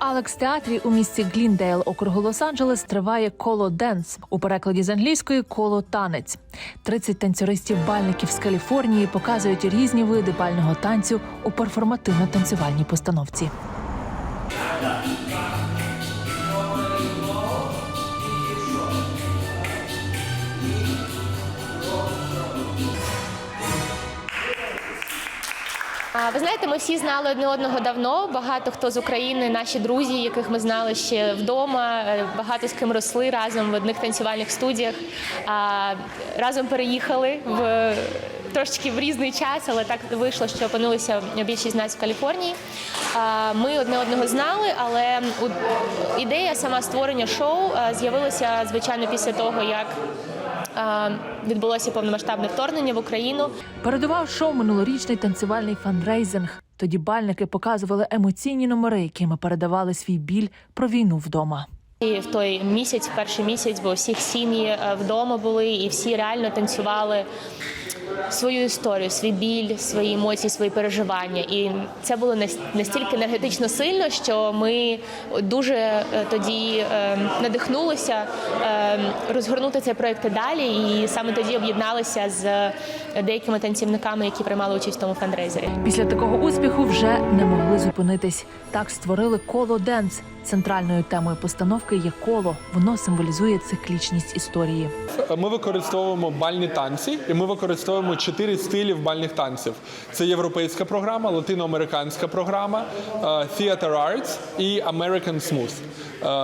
Алекс театрі у місті Гліндейл, округу Лос-Анджелес, триває коло денс у перекладі з англійської коло танець. 30 танцюристів-бальників з Каліфорнії показують різні види бального танцю у перформативно-танцювальній постановці. Ви знаєте, ми всі знали одне одного давно. Багато хто з України, наші друзі, яких ми знали ще вдома, е, багато з ким росли разом в одних танцювальних студіях. Разом переїхали в трошечки в різний час, але так вийшло, що опинилися більшість з нас в Каліфорнії. Ми одне одного знали, але ідея сама створення шоу з'явилася звичайно після того, як відбулося повномасштабне вторгнення в Україну. Передував шоу минулорічний танцювальний фандрейзинг. Тоді бальники показували емоційні номери, якими передавали свій біль про війну вдома. І в той місяць, перший місяць, бо всіх сім'ї е, вдома були, і всі реально танцювали свою історію, свій біль, свої емоції, свої переживання. І це було настільки енергетично сильно, що ми дуже е, тоді е, надихнулися е, розгорнути цей проект далі. І саме тоді об'єдналися з деякими танцівниками, які приймали участь в тому фандрейзері. Після такого успіху вже не могли зупинитись. Так створили коло денс. Центральною темою постановки є коло. Воно символізує циклічність історії. Ми використовуємо бальні танці, і ми використовуємо чотири стилі бальних танців. Це європейська програма, латиноамериканська програма, е, Theater Arts і American Smooth.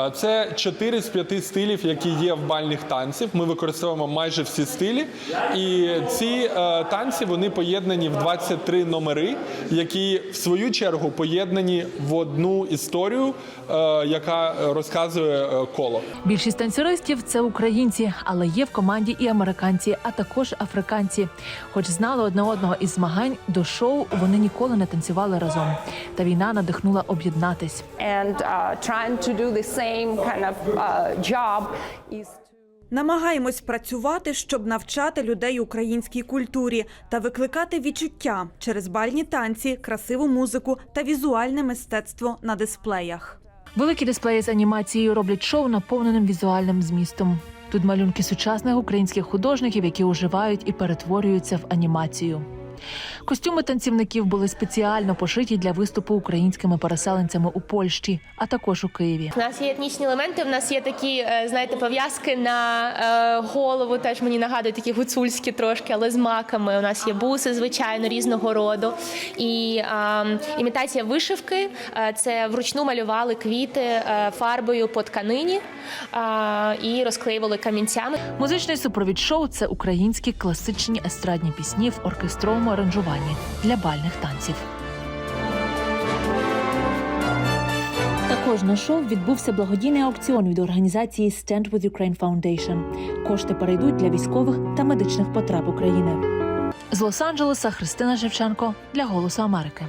Е, Це чотири з п'яти стилів, які є в бальних танців. Ми використовуємо майже всі стилі. І ці е, танці вони поєднані в 23 номери, які в свою чергу поєднані в одну історію, яка розказує е, коло. Більшість танцюристів це українці, але є в команді і американці, а також африканці. Хоч знали одне одного із змагань до шоу, вони ніколи не танцювали разом. Та війна надихнула об'єднатись. uh, uh, Намагаємось працювати, щоб навчати людей українській культурі та викликати відчуття через бальні танці, красиву музику та візуальне мистецтво на дисплеях. Великі дисплеї з анімацією роблять шоу наповненим візуальним змістом. Тут малюнки сучасних українських художників, які оживають і перетворюються в анімацію. Костюми танцівників були спеціально пошиті для виступу українськими переселенцями у Польщі, а також у Києві. У нас є етнічні елементи. У нас є такі, е, знаєте, пов'язки на е, голову. Теж мені нагадують такі гуцульські трошки, але з маками. У нас є буси, звичайно, різного роду. І е, імітація вишивки е, це вручну малювали квіти фарбою по тканині е, і розклеювали камінцями. Музичний супровід шоу це українські класичні естрадні пісні в оркестровому аранжуванні для бальних танців. Також на шоу відбувся благодійний аукціон від організації Stand with Ukraine Foundation. Кошти перейдуть для військових та медичних потреб України. З Лос-Анджелеса Христина Шевченко для Голосу Америки.